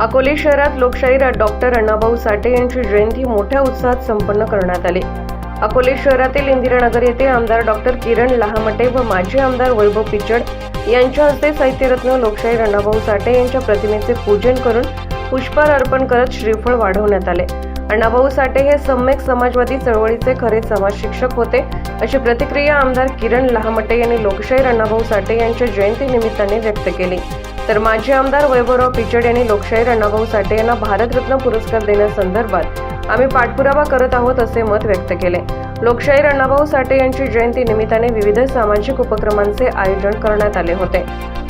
अकोले शहरात लोकशाही डॉक्टर अण्णाभाऊ साठे यांची जयंती मोठ्या उत्साहात संपन्न करण्यात आली. अकोले शहरातील इंदिरानगर येथे आमदार डॉक्टर किरण लहामटे व माजी आमदार वैभव पिचड यांच्या हस्ते साहित्यरत्न लोकशाही अण्णाभाऊ साठे यांच्या प्रतिमेचे पूजन करून पुष्पहार अर्पण करत श्रीफळ वाढवण्यात आले. अण्णाभाऊ साठे हे सम्यक समाजवादी चळवळीचे खरे समाज शिक्षक होते अशी प्रतिक्रिया आमदार किरण लहामटे यांनी लोकशाहीर अण्णाभाऊ साठे यांच्या जयंती निमित्ताने व्यक्त केली. तर माजी आमदार वैभवराव पिचड यांनी लोकशाहीर अण्णाभाऊ साठे यांना भारतरत्न पुरस्कार देण्यासंदर्भात आम्ही पाठपुरावा करत आहोत असे मत व्यक्त केले. लोकशाहीर अण्णाभाऊ साठे यांची जयंती निमित्ताने विविध सामाजिक उपक्रमांचे आयोजन करण्यात आले होते.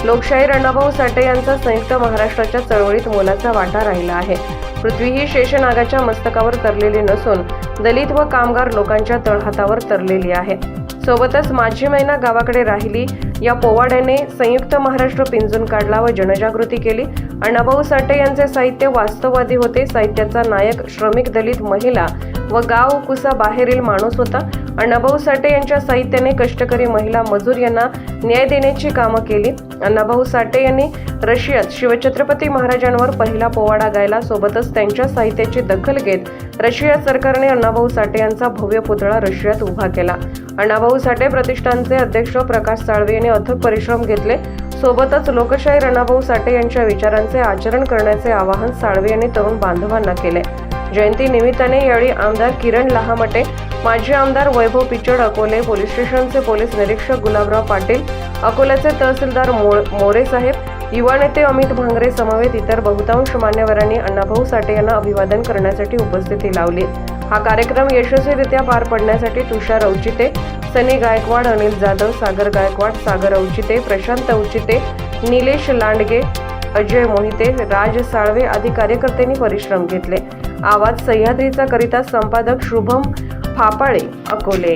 लोकशाहीर अण्णाभाऊ साठे यांचा संयुक्त महाराष्ट्राच्या चळवळीत मोलाचा वाटा राहिला आहे. पृथ्वी ही शेषनागाच्या मस्तकावर तरलेली नसून दलित व कामगार लोकांच्या तळहातावर तरलेली आहे. सोबतच माझी मैना गावाकडे राहिली. या पोवाड्याने संयुक्त महाराष्ट्र पिंजून काढला व जनजागृती केली. अण्णाभाऊ साठे यांचे साहित्य वास्तववादी होते. साहित्याचा नायक श्रमिक दलित महिला व गाव कुसा बाहेरील माणूस होता. अण्णाभाऊ साठे यांच्या साहित्याने कष्टकरी महिला मजूर यांना न्याय देण्याची कामं केली. अण्णाभाऊ साठे यांनी रशियात शिवछत्रपती महाराजांवर पहिला पोवाडा गायला. सोबतच त्यांच्या साहित्याची दखल घेत रशिया सरकारने अण्णाभाऊ साठे यांचा भव्य पुतळा रशियात उभा केला. अण्णाभाऊ साठे प्रतिष्ठानचे अध्यक्ष प्रकाश साळवे यांनी अथक परिश्रम घेतले. सोबतच लोकशाही अण्णाभाऊ साठे यांच्या विचारांचे आचरण करण्याचे आवाहन साळवे यांनी तरुण बांधवांना केले. जयंती निमित्ताने यावेळी आमदार किरण लहामटे माजी आमदार वैभव पिचड अकोले पोलीस स्टेशनचे पोलीस निरीक्षक गुलाबराव पाटील अकोल्याचे तहसीलदार मो- मोरे साहेब युवा नेते अमित भांगरे समवेत इतर बहुतांश मान्यवरांनी अण्णाभाऊ साठे यांना अभिवादन करण्यासाठी उपस्थिती लावली. हा कार्यक्रम यशस्वीरित्या पार पडण्यासाठी तुषार औचिते सनी गायकवाड अनिल जाधव सागर गायकवाड सागर औचिते प्रशांत औचिते निलेश लांडगे अजय मोहिते राज साळवे आदी कार्यकर्त्यांनी परिश्रम घेतले. आवाज सह्याद्रीचा करिता संपादक शुभम फापाळे अकोले.